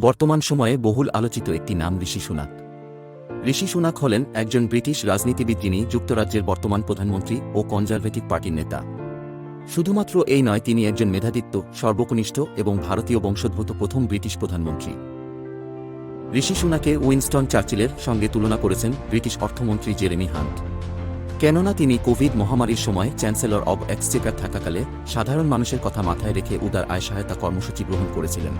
বর্তমান সময়ে বহুল আলোচিত একটি নাম ঋষি সুনাক। ঋষি সুনাক হলেন একজন ব্রিটিশ রাজনীতিবিদ যিনি যুক্তরাজ্যের বর্তমান প্রধানমন্ত্রী ও কনজারভেটিভ পার্টির নেতা। শুধুমাত্র এই নয়, তিনি একজন মেধাদিত্য সর্বকনিষ্ঠ এবং ভারতীয় বংশোদ্ভূত প্রথম ব্রিটিশ প্রধানমন্ত্রী। ঋষি সুনাকে উইনস্টন চার্চিলের সঙ্গে তুলনা করেছেন ব্রিটিশ অর্থমন্ত্রী জেরেমি হান্ট। কেননা তিনি কোভিড মহামারীর সময় চ্যান্সেলর অব এক্সচেকার থাকাকালে সাধারণ মানুষের কথা মাথায় রেখে উদার আয় সহায়তা কর্মসূচি গ্রহণ করেছিলেন।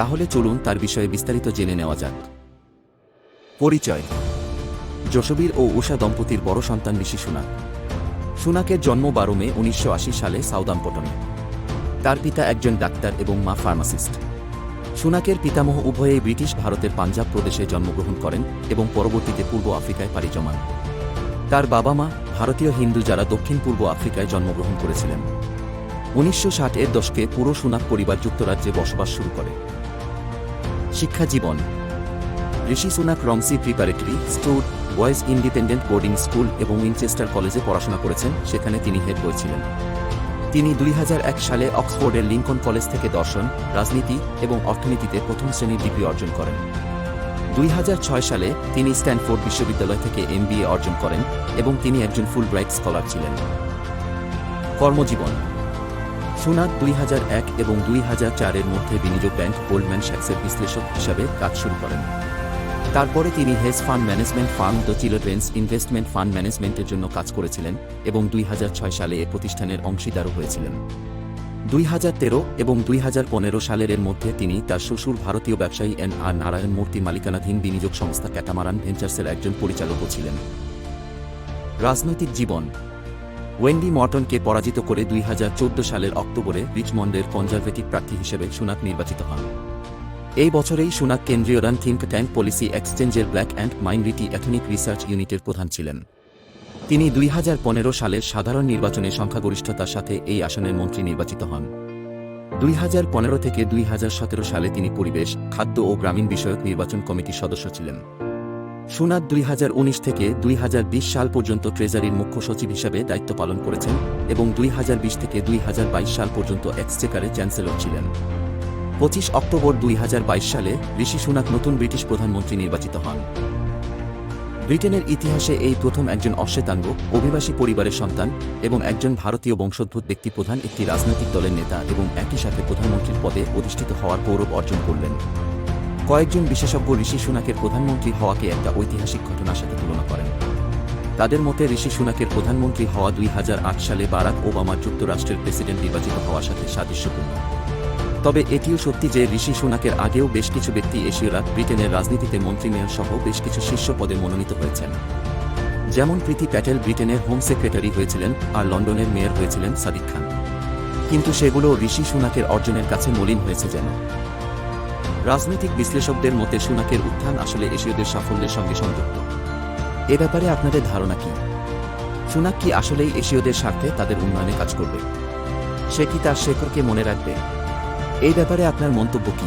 তাহলে চলুন তার বিষয়ে বিস্তারিত জেনে নেওয়া যাক। পরিচয়। যশবীর ও উষা দম্পতির বড় সন্তান ঋষি সুনাক সুনাকের জন্ম বারো মে উনিশশো আশি সালে সাউদাম্পটনে। তার পিতা একজন ডাক্তার এবং মা ফার্মাসিস্ট। সুনাকের পিতামহ উভয়েই ব্রিটিশ ভারতের পাঞ্জাব প্রদেশে জন্মগ্রহণ করেন এবং পরবর্তীতে পূর্ব আফ্রিকায় পাড়ি জমান। তার বাবা মা ভারতীয় হিন্দু যারা দক্ষিণ পূর্ব আফ্রিকায় জন্মগ্রহণ করেছিলেন। উনিশশো এর দশকে পুরো সুনাক পরিবার যুক্তরাজ্যে বসবাস শুরু করে। শিক্ষা জীবন। Rishi Sunak Romsey preparatory Stroud boys independent boarding school এবং উইনচেস্টার কলেজে পড়াশোনা করেছেন, সেখানে তিনি হেড বই ছিলেন তিনি দুই হাজার এক সালে অক্সফোর্ডের লিঙ্কন কলেজ থেকে দর্শন, রাজনীতি এবং অর্থনীতিতে প্রথম শ্রেণির ডিগ্রি অর্জন করেন। দুই হাজার ছয় সালে তিনি স্ট্যানফোর্ড বিশ্ববিদ্যালয় থেকে এমবিএ অর্জন করেন এবং তিনি একজন ফুল ব্রাইট স্কলার ছিলেন। কর্মজীবন সুনাক দুই হাজার এক এবং দুই এর মধ্যে বিনিয়োগ ব্যাংক গোল্ডম্যান স্যাক্সের বিশ্লেষক হিসাবে কাজ শুরু করেন। তারপরে তিনি hedge fund management fund the children's investment fund ম্যানেজমেন্টের জন্য কাজ করেছিলেন এবং দুই হাজার ছয় সালে এ প্রতিষ্ঠানের অংশীদারও হয়েছিলেন। দুই হাজার তেরো এবং দুই হাজার পনেরো সালের এর মধ্যে তিনি তার শ্বশুর ভারতীয় ব্যবসায়ী এন আর নারায়ণ মূর্তি মালিকানাধীন বিনিয়োগ সংস্থা ক্যাটামারান ভেঞ্চার্সের একজন পরিচালকও ছিলেন। রাজনৈতিক জীবন ওয়েন্ডি মর্টনকে পরাজিত করে দুই হাজার চৌদ্দ সালের অক্টোবরে রিচমন্ডের কনজারভেটিভ প্রার্থী হিসেবে সুনাক নির্বাচিত হন। এই বছরেই সুনাক কেন্দ্রীয় রান থিঙ্ক ট্যাঙ্ক পলিসি এক্সচেঞ্জের black and minority ethnic research ইউনিটের প্রধান ছিলেন। তিনি দুই হাজার পনেরো সালের সাধারণ নির্বাচনে সংখ্যাগরিষ্ঠতার সাথে এই আসনের মন্ত্রী নির্বাচিত হন। দুই হাজার পনেরো থেকে দুই হাজার সতেরো সালে তিনি পরিবেশ, খাদ্য ও গ্রামীণ বিষয়ক নির্বাচন কমিটির সদস্য ছিলেন। সুনাক দুই থেকে দুই হাজার বিশ সাল পর্যন্ত ট্রেজারির মুখ্য সচিব হিসাবে দায়িত্ব পালন করেছেন এবং দুই হাজার বিশ থেকে দুই হাজার বাইশ সাল পর্যন্ত এক্সচেকারে চ্যান্সেলর ছিলেন। পঁচিশ অক্টোবর দুই হাজার বাইশ সালে ঋষি সুনাক নতুন ব্রিটিশ প্রধানমন্ত্রী নির্বাচিত হন। ব্রিটেনের ইতিহাসে এই প্রথম একজন অশ্বেতাঙ্গ, অভিবাসী পরিবারের সন্তান এবং একজন ভারতীয় বংশোদ্ভূত ব্যক্তি প্রধান একটি রাজনৈতিক দলের নেতা এবং একই সাথে প্রধানমন্ত্রীর পদে অধিষ্ঠিত হওয়ার গৌরব অর্জন করলেন। কয়েকজন বিশেষজ্ঞ ঋষি সুনাকের প্রধানমন্ত্রী হওয়াকে একটা ঐতিহাসিক ঘটনার সাথে তুলনা করেন। তাদের মতে, ঋষি সুনাকের প্রধানমন্ত্রী হওয়া দুই হাজার আট সালে বারাক ওবামার যুক্তরাষ্ট্রের প্রেসিডেন্ট নির্বাচিত হওয়ার সাথে সাদৃশ্যপূর্ণ। তবে এটিও সত্যি যে, ঋষি সুনাকের আগেও বেশ কিছু ব্যক্তি এশীয়রা ব্রিটেনের রাজনীতিতে মন্ত্রী মেয়র সহ বেশ কিছু শীর্ষ পদে মনোনীত হয়েছেন। যেমন প্রীতি প্যাটেল ব্রিটেনের হোম সেক্রেটারি হয়েছিলেন আর লন্ডনের মেয়র হয়েছিলেন সাদিক খান। কিন্তু সেগুলো ঋষি সুনাকের অর্জনের কাছে মলিন হয়েছে যেন। রাজনৈতিক বিশ্লেষকদের মতে সুনাকের উত্থান আসলে এশীয়দের সাফল্যের সঙ্গে সংযুক্ত। এ ব্যাপারে আপনাদের ধারণা কি? সুনাক কি আসলেই এশীয়দের স্বার্থে তাদের উন্নয়নে কাজ করবে? সে কি তার শেখরকে মনে রাখবে? এই ব্যাপারে আপনার মন্তব্য কী?